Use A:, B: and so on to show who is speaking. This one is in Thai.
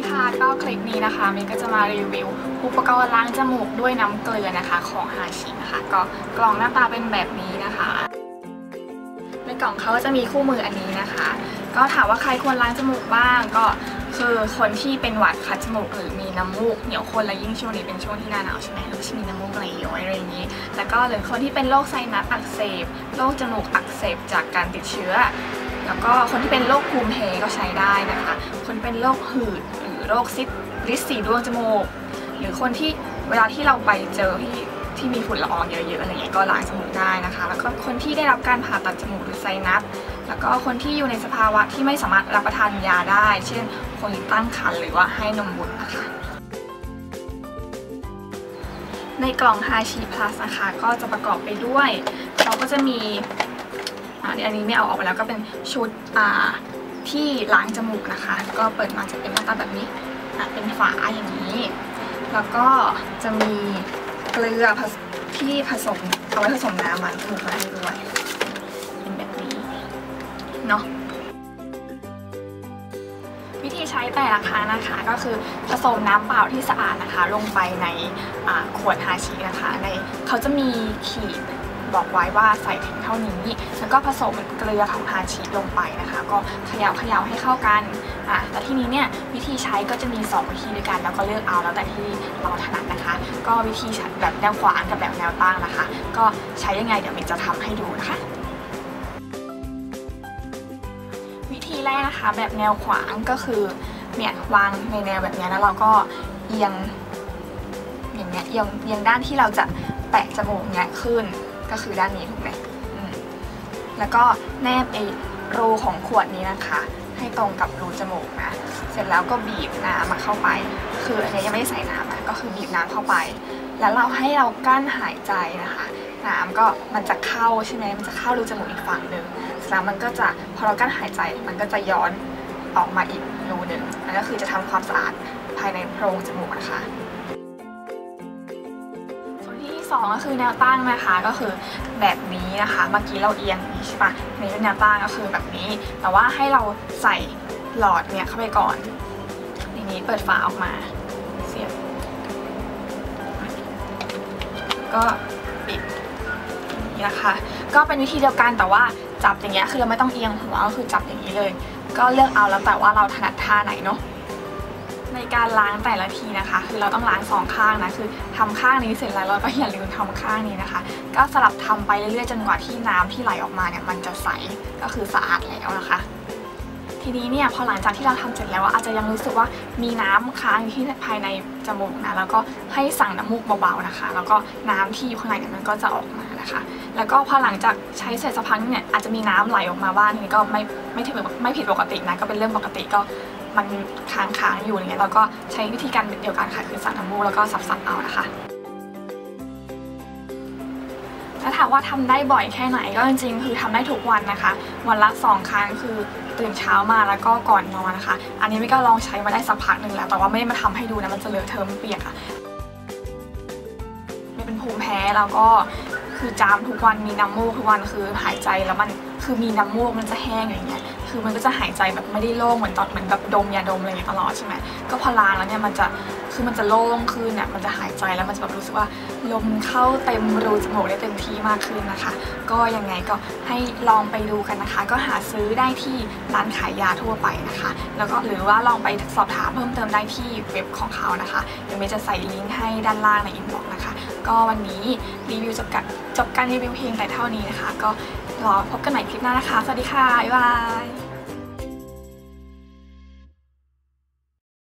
A: ดีค่ะก็คลิปนี้นะคะมินก็จะมารีวิวอุปกรณ์ล้างจมูกด้วยน้ำเกลือนะคะของฮาชินะคะ ก็กล่องหน้าตาเป็นแบบนี้นะคะ ในกล่องเขาจะมีคู่มืออันนี้นะคะ ก็ถามว่าใครควรล้างจมูกบ้างก็คือคนที่เป็นหวัดคัดจมูกหรือมีน้ำมูกเหนียวคนและยิ่งช่วงนี้เป็นช่วงที่หน้าหนาวใช่ไหมหรือที่มีน้ำมูกไหลย้อยอะไรอย่างนี้ แล้วก็หรือคนที่เป็นโรคไซนัสอักเสบโรคจมูกอักเสบจากการติดเชื้อ แล้วก็คนที่เป็นโรคภูมิแพ้ก็ใช้ได้นะคะ คนเป็นโรคหืด รือโรคซิดริดสีดวงจมูก หรือคนที่เวลาที่เราไปเจอที่ที่มีฝุ่นละอองเยอะๆอะไรเงี้ยก็ล้างจมูกได้นะคะ แล้วก็คนที่ได้รับการผ่าตัดจมูกหรือไซนัสแล้วก็คนที่อยู่ในสภาวะที่ไม่สามารถรับประทานยาได้ เช่น คนตั้งครรภ์หรือว่าให้นมบุตรนะคะในกล่อง h าชี Plus นะคะก็จะประกอบไปด้วย เราก็จะมีอันนี้ไม่เอาออกไปแล้วก็เป็นชุดอา ที่ล้างจมูกนะคะ ก็เปิดมาจะเป็นหน้าตาแบบนี้เป็นฝาอย่างนี้ แล้วก็จะมีเกลือที่ผสมเอาไว้ผสมน้ำมันจมูกมาให้ด้วยเป็นแบบนี้เนาะวิธีใช้แต่ละครั้งนะคะก็คือผสมน้ำเปล่าที่สะอาดนะคะ ลงไปในขวดฮาชินะคะในเขาจะมีขีด บอกไว้ว่าใส่ถึงเท่านี้ แล้วก็ผสมเกลือของฮาชิลงไปนะคะ ก็เขย่าเขย่าให้เข้ากันอะแต่ที่นี้เนี่ยวิธีใช้ก็จะมี 2 วิธีด้วยกัน แล้วก็เลือกเอาแล้วแต่ที่เราถนัดนะคะ ก็วิธีแบบแนวขวางกับแบบแนวตั้งนะคะ ก็ใช้ยังไงเดี๋ยวมินจะทำให้ดูนะคะวิธีแรกนะคะ แบบแนวขวางก็คือเนี่ยวางในแนวแบบนี้แล้วเราก็เอียงอย่างเงี้ยเอียงเอียงด้านที่เราจะแปะจมูกเนี้ยขึ้น ก็คือด้านนี้ถูกไหมมแล้วก็แนบไอ้รูของขวดนี้นะคะ ให้ตรงกับรูจมูกนะ เสร็จแล้วก็บีบน้ำมาเข้าไป คืออันนี้ยังไม่ได้ใส่น้ำนะก็คือบีบน้ำเข้าไป แล้วเราให้เรากั้นหายใจนะคะน้ำก็มันจะเข้าใช่ไหมมันจะเข้ารูจมูกอีกฝั่งหนึ่งเสร็จแล้วมันก็จะพอเรากั้นหายใจมันก็จะย้อนออกมาอีกรูหนึ่งนั่นก็คือจะทำความสะอาดภายในโพรงจมูกนะคะ สองก็คือแนวตั้งนะคะก็คือแบบนี้นะคะเมื่อกี้เราเอียงใช่ปะนนี้เป็นแนวตั้งก็คือแบบนี้ แต่ว่าให้เราใส่หลอดเนี่ยเข้าไปก่อนอย่างนี้เปิดฝาออกมาเสียบก็ปิดนี้นะคะ ก็เป็นวิธีเดียวกันแต่ว่าจับอย่างเงี้ยคือเราไม่ต้องเอียงหัวก็คือจับอย่างนี้เลย ก็เลือกเอาแล้วแต่ว่าเราถนัดท่าไหนเนาะ ในการล้างแต่ละทีนะคะ คือเราต้องล้างสองข้างนะคือทำข้างนี้เสร็จแล้วเราก็อย่าลืมทำข้างนี้นะคะ ก็สลับทำไปเรื่อยๆจนกว่าที่น้ำที่ไหลออกมาเนี่ยมันจะใสก็คือสะอาดแล้วนะคะ ทีนี้เนี่ยพอหลังจากที่เราทำเสร็จแล้วอาจจะยังรู้สึกว่ามีน้ำค้างอยู่ที่ภายในจมูกนะแล้วก็ให้สั่งน้ำมูกเบาๆนะคะ แล้วก็น้ำที่อยู่ข้างในเนี่ยมันก็จะออกมานะคะ แล้วก็พอหลังจากใช้เสร็จสักพักเนี่ยอาจจะมีน้ำไหลออกมาบ้างนี่ก็ไม่ไม่ถือไม่ผิดปกตินะก็เป็นเรื่องปกติก็ มันค้างๆอยู่อย่างเงี้ยเราก็ใช้วิธีการเดียวกันค่ะคือสั่งน้ำมูกแล้วก็สับๆเอานะคะถ้าถามว่าทำได้บ่อยแค่ไหนก็จริงๆ คือทำได้ทุกวันนะคะ วันละสองครั้งคือตื่นเช้ามาแล้วก็ก่อนนอนนะคะ อันนี้ไม่ก็ลองใช้มาได้สักพักหนึ่งแล้ว แต่ว่าไม่ได้มาทำให้ดูนะมันจะเลอะเทอมเปียกอะไม่เป็นภูมิแพ้แล้วก็คือจามทุกวันมีน้ำมูกทุกวันคือหายใจแล้วมันคือมีน้ำมูกมันจะแห้งอย่างเงี้ย คือมันก็จะหายใจแบบไม่ได้โล่งเหมือนตอนเหมือนแบบดมยาดมอะไรอย่างเงี้ยตลอดใช่ไหมก็พอล้างแล้วเนี่ยมันจะคือมันจะโล่งขึ้นเนี่ยมันจะหายใจแล้วมันจะแบบรู้สึกว่าลมเข้าเต็มรูจมูกได้เต็มที่มากขึ้นนะคะ ก็ยังไงก็ให้ลองไปดูกันนะคะ ก็หาซื้อได้ที่ร้านขายยาทั่วไปนะคะ แล้วก็หรือว่าลองไปสอบถามเพิ่มเติมได้ที่เว็บของเขานะคะเดี๋ยวเมย์จะใส่ลิงก์ให้ด้านล่างในอินบ็อกซ์นะคะ ก็วันนี้รีวิวจบกันจบการรีวิวเพียงแต่เท่านี้นะคะ ก็ รอพบกันใหม่คลิปหน้านะคะ สวัสดีค่ะ บ๊ายบาย